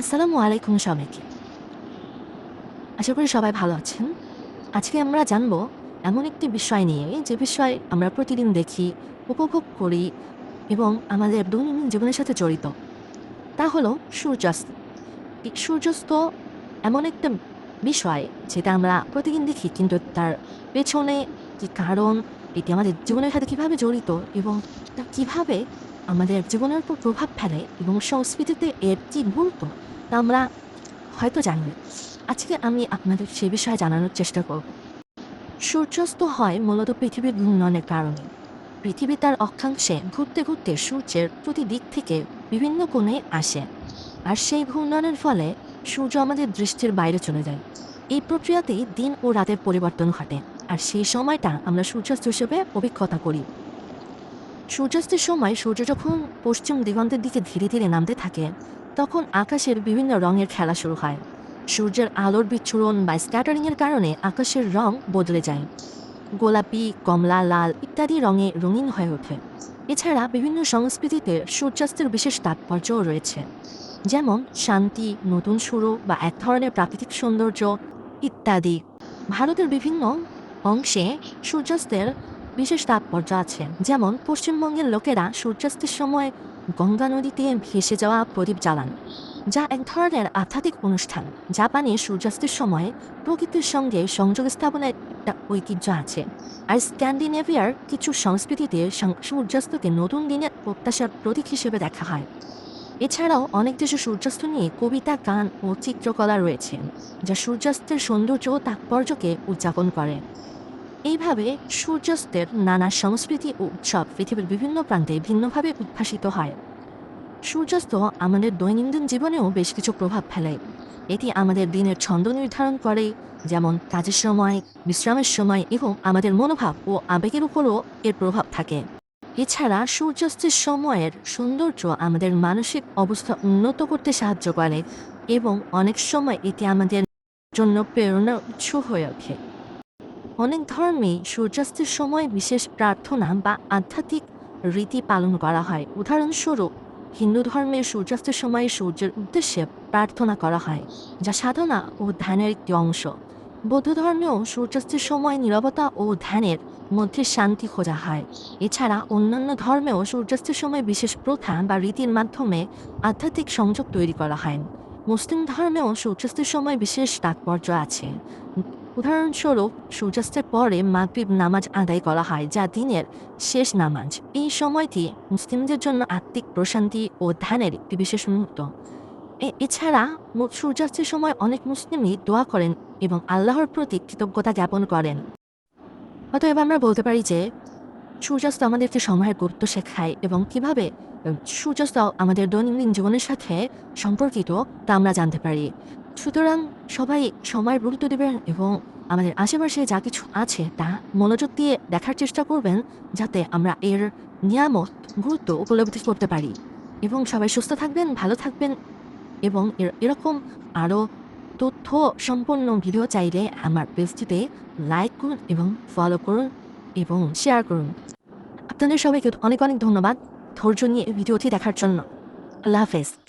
আসসালামু আলাইকুম সবাইকে। আশা করি সবাই ভালো আছেন। আজকে আমরা জানব এমন একটি বিষয় নিয়ে, যে বিষয় আমরা প্রতিদিন দেখি, উপভোগ করি এবং আমাদের দৈনন্দিন জীবনের সাথে জড়িত। তা হলো সূর্যাস্ত। সূর্যাস্ত এমন একটা বিষয় যেটা আমরা প্রতিদিন দেখি, কিন্তু তার পেছনে যে কারণ, এটি আমাদের জীবনের সাথে কীভাবে জড়িত এবং তা কীভাবে আমাদের জীবনের উপর প্রভাব ফেলে এবং সংস্কৃতিতে এর কী গুরুত্ব, তা আমরা হয়তো জানি। আজকে আমি আপনাদের সে বিষয়ে জানানোর চেষ্টা করব। সূর্যাস্ত হয় মূলত পৃথিবীর ঘূর্ণনের কারণে। পৃথিবী তার অক্ষাংশে ঘুরতে ঘুরতে সূর্যের প্রতি দিক থেকে বিভিন্ন কোণে আসে আর সেই ঘূর্ণনের ফলে সূর্য আমাদের দৃষ্টির বাইরে চলে যায়। এই প্রক্রিয়াতেই দিন ও রাতের পরিবর্তন ঘটে আর সেই সময়টা আমরা সূর্যাস্ত হিসেবে অভিজ্ঞতা করি। সূর্যাস্তের সময় সূর্য যখন পশ্চিম দিগন্তের দিকে ধীরে ধীরে নামতে থাকে, তখন আকাশের বিভিন্ন রঙের খেলা শুরু হয়। সূর্যের আলোর বিচ্ছুরণ বা স্ক্যাটারিংয়ের কারণে আকাশের রং বদলে যায়। গোলাপি, কমলা, লাল ইত্যাদি রঙে রঙিন হয়ে ওঠে। এছাড়া বিভিন্ন সংস্কৃতিতে সূর্যাস্তের বিশেষ তাৎপর্যও রয়েছে। যেমন, শান্তি, নতুন শুরু বা এক ধরনের প্রাকৃতিক সৌন্দর্য ইত্যাদি। ভারতের বিভিন্ন অংশে সূর্যাস্তের বিশেষ তাৎপর্য আছে। যেমন, পশ্চিমবঙ্গের লোকেরা সূর্যাস্তের সময় গঙ্গা নদীতে ভেসে যাওয়া প্রদীপ জ্বালান, যা এক ধরনের আধ্যাত্মিক অনুষ্ঠান। জাপানে সূর্যাস্তের সময় প্রকৃতির সঙ্গে সংযোগ স্থাপনের একটা ঐতিহ্য আছে। আর স্ক্যান্ডিনেভিয়ার কিছু সংস্কৃতিতে সূর্যাস্তকে নতুন দিনের প্রত্যাশার প্রতীক হিসেবে দেখা হয়। এছাড়াও অনেক দেশে সূর্যাস্ত নিয়ে কবিতা, গান ও চিত্রকলা রয়েছে, যা সূর্যাস্তের সৌন্দর্য ও তাৎপর্যকে উদযাপন করে। এইভাবে সূর্যাস্তের নানা সংস্কৃতি ও উৎসব পৃথিবীর বিভিন্ন প্রান্তে ভিন্নভাবে উদ্ভাসিত হয়। সূর্যাস্ত আমাদের দৈনন্দিন জীবনেও বেশ কিছু প্রভাব ফেলে। এটি আমাদের দিনের ছন্দ নির্ধারণ করে, যেমন কাজের সময়, বিশ্রামের সময় এবং আমাদের মনোভাব ও আবেগের উপরও এর প্রভাব থাকে। এছাড়া সূর্যাস্তের সময়ের সৌন্দর্য আমাদের মানসিক অবস্থা উন্নত করতে সাহায্য করে এবং অনেক সময় এটি আমাদের জন্য প্রেরণার উৎস হয়ে ওঠে। অনেক ধর্মে সূর্যাস্তের সময় বিশেষ প্রার্থনা বা আধ্যাত্মিক রীতি পালন করা হয়। উদাহরণস্বরূপ, হিন্দু ধর্মে সূর্যাস্তের সময় সূর্যের উদ্দেশ্যে প্রার্থনা করা হয়, যা সাধনা ও ধ্যানের একটি অংশ। বৌদ্ধ ধর্মেও সূর্যাস্তের সময় নীরবতা ও ধ্যানের মধ্যে শান্তি খোঁজা হয়। এছাড়া অন্যান্য ধর্মেও সূর্যাস্তের সময় বিশেষ প্রথা বা রীতির মাধ্যমে আধ্যাত্মিক সংযোগ তৈরি করা হয়। মুসলিম ধর্মেও সূর্যাস্তের সময় বিশেষ তাৎপর্য আছে। উদাহরণস্বরূপ, সূর্যাস্তের পরে মাগরিব নামাজ আদায় করা হয়, যা দিনের শেষ নামাজ। এই সময়টি মুসলিমদের জন্য আত্মিক প্রশান্তি ও ধ্যানের একটি বিশেষ মুহূর্ত। এছাড়া সূর্যাস্তের সময় অনেক মুসলিমই দোয়া করেন এবং আল্লাহর প্রতি কৃতজ্ঞতা জ্ঞাপন করেন। অতএব আমরা বলতে পারি যে, সূর্যাস্ত আমাদেরকে সময়ের গুরুত্ব শেখায় এবং কীভাবে সূর্যাস্ত আমাদের দৈনন্দিন জীবনের সাথে সম্পর্কিত তা আমরা জানতে পারি। সুতরাং সবাই সময়ের গুরুত্ব দেবেন এবং আমাদের আশেপাশে যা কিছু আছে তা মনোযোগ দিয়ে দেখার চেষ্টা করবেন যাতে আমরা এর নিয়ামত, গুরুত্ব উপলব্ধি করতে পারি। এবং সবাই সুস্থ থাকবেন, ভালো থাকবেন এবং এর- এরকম আরও তথ্য সম্পন্ন ভিডিও চাইলে আমার পেজটিতে লাইক করুন এবং ফলো করুন এবং শেয়ার করুন। আপনাদের সবাইকে অনেক অনেক ধন্যবাদ ধৈর্য নিয়ে ভিডিওটি দেখার জন্য। আল্লাহ হাফেজ।